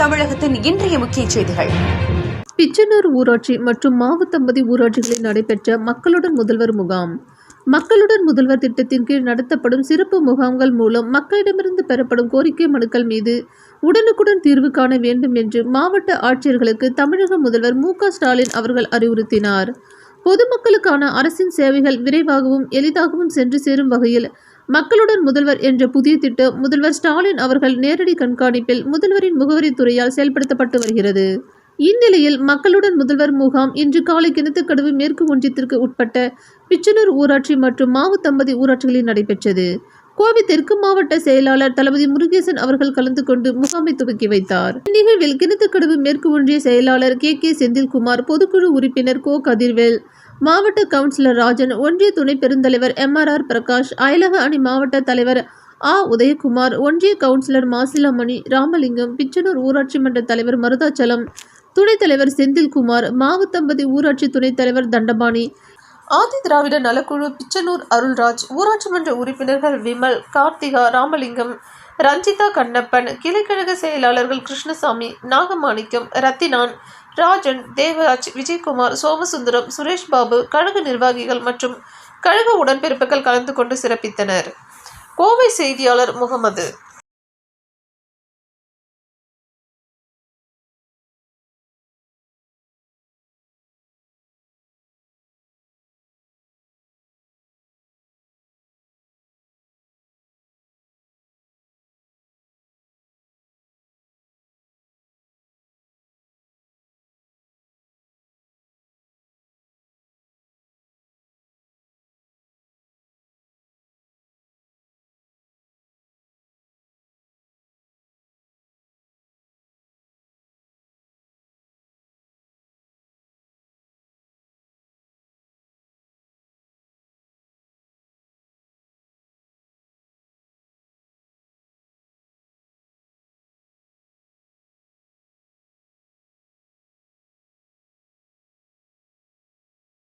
தமிழகத்தின் இன்றைய முக்கிய செய்திகள். பிச்சனூர் ஊராட்சி மற்றும் மாவுத்தம்பதி ஊராட்சிகளில் நடைபெற்ற மக்களுடன் முதல்வர் முகாம். மக்களுடன் முதல்வர் திட்டத்தின் கீழ் நடத்தப்படும் சிறப்பு முகாம்கள் மூலம் மக்களிடமிருந்து பெறப்படும் கோரிக்கை மனுக்கள் மீது உடனுக்குடன் தீர்வு காண வேண்டும் என்று மாவட்ட ஆட்சியர்களுக்கு தமிழக முதல்வர் மு க ஸ்டாலின் அவர்கள் அறிவுறுத்தினார். பொதுமக்களுக்கான அரசின் சேவைகள் விரைவாகவும் எளிதாகவும் சென்று சேரும் வகையில் மக்களுடன் முதல்வர் என்ற புதிய திட்டம் முதல்வர் ஸ்டாலின் அவர்கள் நேரடி கண்காணிப்பில் முதல்வரின் முகவரி துறையால் செயல்படுத்தப்பட்டு வருகிறது. இந்நிலையில் மக்களுடன் முதல்வர் முகாம் இன்று காலை கிணத்துக்கடவு மேற்கு ஒன்றியத்திற்கு உட்பட்ட பிச்சனூர் ஊராட்சி மற்றும் மாவு தம்பதி ஊராட்சிகளில் நடைபெற்றது. கோவை தெற்கு மாவட்ட செயலாளர் தளபதி முருகேசன் அவர்கள் கலந்து கொண்டு முகாமை துவக்கி வைத்தார். இந்நிகழ்வில் கிணத்துக்கடவு மேற்கு ஒன்றிய செயலாளர் கே. கே. செந்தில்குமார் பொதுக்குழு உறுப்பினர் கோ. கதிர்வேல் மாவட்ட கவுன்சிலர் ராஜன் ஒன்றிய துணை பெருந்தலைவர் எம். ஆர். ஆர். பிரகாஷ் அயலக அணி மாவட்ட தலைவர் ஆ. உதயகுமார் ஒன்றிய கவுன்சிலர் மாசிலாமணி ராமலிங்கம் பிச்சனூர் ஊராட்சி மன்ற தலைவர் மருதாச்சலம் துணைத் தலைவர் செந்தில்குமார் மாவுத்தம்பதி ஊராட்சி துணைத் தலைவர் தண்டபாணி ஆதி திராவிட நலக்குழு பிச்சனூர் அருள்ராஜ் ஊராட்சி மன்ற உறுப்பினர்கள் விமல் கார்த்திகா ராமலிங்கம் ரஞ்சிதா கண்ணப்பன் கிளைக்கழக செயலாளர்கள் கிருஷ்ணசாமி நாகமாணிக்கம் ரத்தினான் ராஜன் தேவராஜ் விஜயகுமார் சோமசுந்தரம் சுரேஷ் பாபு கழக நிர்வாகிகள் மற்றும் கழக உடன்பிறப்புகள் கலந்து கொண்டு சிறப்பித்தனர். கோவை செய்தியாளர் முகமது